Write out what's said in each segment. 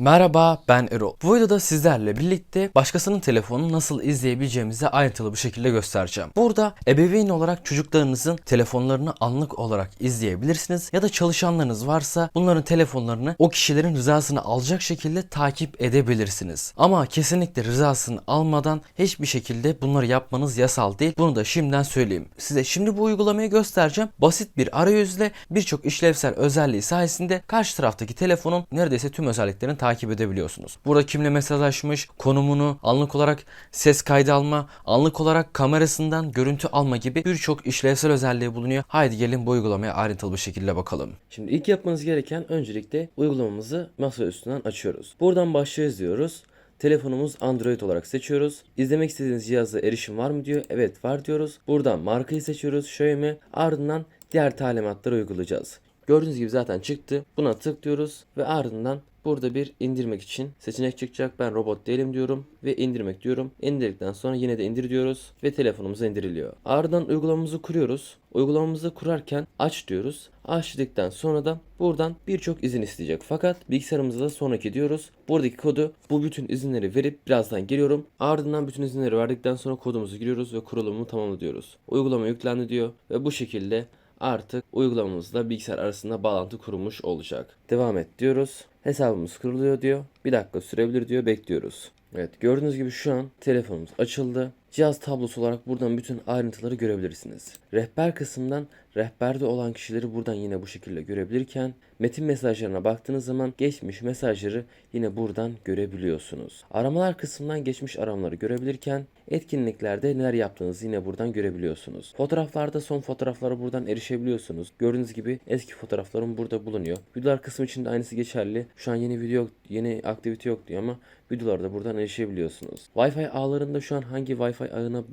Merhaba ben Erol. Bu videoda sizlerle birlikte başkasının telefonunu nasıl izleyebileceğimizi ayrıntılı bir şekilde göstereceğim. Burada ebeveyn olarak çocuklarınızın telefonlarını anlık olarak izleyebilirsiniz ya da çalışanlarınız varsa bunların telefonlarını o kişilerin rızasını alacak şekilde takip edebilirsiniz. Ama kesinlikle rızasını almadan hiçbir şekilde bunları yapmanız yasal değil. Bunu da şimdiden söyleyeyim. Size şimdi bu uygulamayı göstereceğim. Basit bir arayüzle birçok işlevsel özelliği sayesinde karşı taraftaki telefonun neredeyse tüm özelliklerini takip edebiliyorsunuz. Burada kimle mesajlaşmış, konumunu, anlık olarak ses kaydı alma, anlık olarak kamerasından görüntü alma gibi birçok işlevsel özelliği bulunuyor. Haydi gelin bu uygulamaya ayrıntılı bir şekilde bakalım. Şimdi ilk yapmanız gereken öncelikle uygulamamızı masa üstünden açıyoruz. Buradan başlıyoruz diyoruz. Telefonumuz Android olarak seçiyoruz. İzlemek istediğiniz cihaza erişim var mı diyor. Evet var diyoruz. Buradan markayı seçiyoruz. Xiaomi. Ardından diğer talimatları uygulayacağız. Gördüğünüz gibi zaten çıktı. Buna tıklıyoruz ve ardından burada bir indirmek için seçenek çıkacak. Ben robot değilim diyorum ve indirmek diyorum. İndirdikten sonra yine de indir diyoruz ve telefonumuza indiriliyor. Ardından uygulamamızı kuruyoruz. Uygulamamızı kurarken aç diyoruz. Aç dedikten sonra da buradan birçok izin isteyecek. Fakat bilgisayarımıza da sonraki diyoruz. Buradaki kodu bu bütün izinleri verip birazdan geliyorum. Ardından bütün izinleri verdikten sonra kodumuzu giriyoruz ve kurulumu tamamla diyoruz. Uygulama yüklendi diyor ve bu şekilde artık uygulamamızla bilgisayar arasında bağlantı kurulmuş olacak. Devam et diyoruz. Hesabımız kuruluyor diyor. Bir dakika sürebilir diyor. Bekliyoruz. Evet gördüğünüz gibi şu an telefonumuz açıldı. Cihaz tablosu olarak buradan bütün ayrıntıları görebilirsiniz. Rehber kısmından rehberde olan kişileri buradan yine bu şekilde görebilirken metin mesajlarına baktığınız zaman geçmiş mesajları yine buradan görebiliyorsunuz. Aramalar kısmından geçmiş aramaları görebilirken etkinliklerde neler yaptığınızı yine buradan görebiliyorsunuz. Fotoğraflarda son fotoğraflara buradan erişebiliyorsunuz. Gördüğünüz gibi eski fotoğraflarım burada bulunuyor. Videolar kısmı için de aynısı geçerli. Şu an yeni video yok, yeni aktivite yok diyor ama videolarda buradan erişebiliyorsunuz. Wi-Fi ağlarında şu an hangi Wi-Fi ağına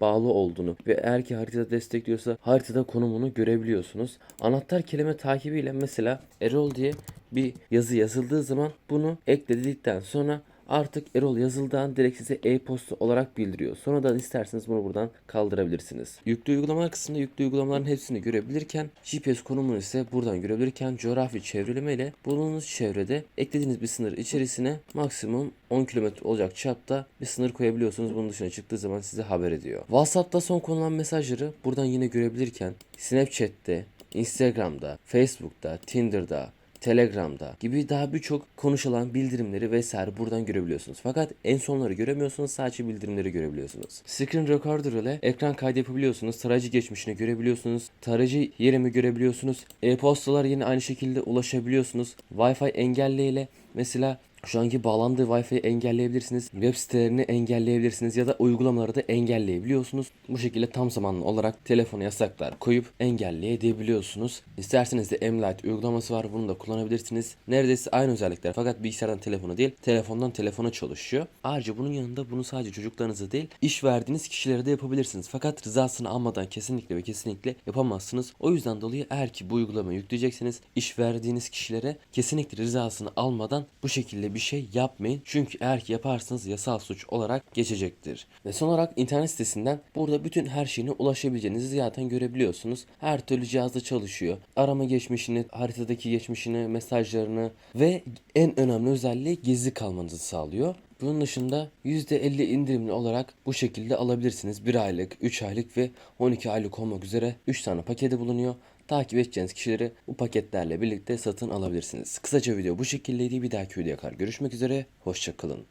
bağlı olduğunu ve eğer ki haritada destekliyorsa haritada konumunu görebiliyorsunuz. Anahtar kelime takibiyle mesela Erol diye bir yazı yazıldığı zaman bunu ekledikten sonra artık Erol yazıldığı an direkt size e-posta olarak bildiriyor. Sonradan isterseniz bunu buradan kaldırabilirsiniz. Yüklü uygulamalar kısmında yüklü uygulamaların hepsini görebilirken GPS konumunu ise buradan görebilirken coğrafi çevreleme ile bulunduğunuz çevrede eklediğiniz bir sınır içerisine maksimum 10 kilometre olacak çapta bir sınır koyabiliyorsunuz. Bunun dışına çıktığı zaman size haber ediyor. WhatsApp'ta son konulan mesajları buradan yine görebilirken Snapchat'te, Instagram'da, Facebook'ta, Tinder'da, Telegram'da gibi daha birçok konuşulan bildirimleri vesaire buradan görebiliyorsunuz. Fakat en sonları göremiyorsunuz sadece bildirimleri görebiliyorsunuz. Screen Recorder ile ekran kaydı yapabiliyorsunuz. Tarayıcı geçmişini görebiliyorsunuz. Tarayıcı yerimi görebiliyorsunuz. E-postalar yine aynı şekilde ulaşabiliyorsunuz. Wi-Fi engelleyle mesela şu anki bağlandığı Wi-Fi'yi engelleyebilirsiniz. Web sitelerini engelleyebilirsiniz ya da uygulamaları da engelleyebiliyorsunuz. Bu şekilde tam zamanlı olarak telefona yasaklar koyup engelleyebiliyorsunuz. İsterseniz de M-Lite uygulaması var. Bunu da kullanabilirsiniz. Neredeyse aynı özellikler fakat bilgisayardan telefona değil, telefondan telefona çalışıyor. Ayrıca bunun yanında bunu sadece çocuklarınıza değil, iş verdiğiniz kişilere de yapabilirsiniz. Fakat rızasını almadan kesinlikle ve kesinlikle yapamazsınız. O yüzden dolayı eğer ki bu uygulamayı yükleyecekseniz iş verdiğiniz kişilere kesinlikle rızasını almadan bu şekilde bir şey yapmayın. Çünkü eğer ki yaparsanız yasal suç olarak geçecektir. Ve son olarak internet sitesinden burada bütün her şeyine ulaşabileceğinizi zaten görebiliyorsunuz. Her türlü cihazda çalışıyor. Arama geçmişini, haritadaki geçmişini, mesajlarını ve en önemli özelliği gizli kalmanızı sağlıyor. Bunun dışında %50 indirimli olarak bu şekilde alabilirsiniz. 1 aylık, 3 aylık ve 12 aylık olmak üzere 3 tane paketi bulunuyor. Takip edeceğiniz kişileri bu paketlerle birlikte satın alabilirsiniz. Kısaca video bu şekildeydi. Bir dahaki videoya kadar görüşmek üzere. Hoşçakalın.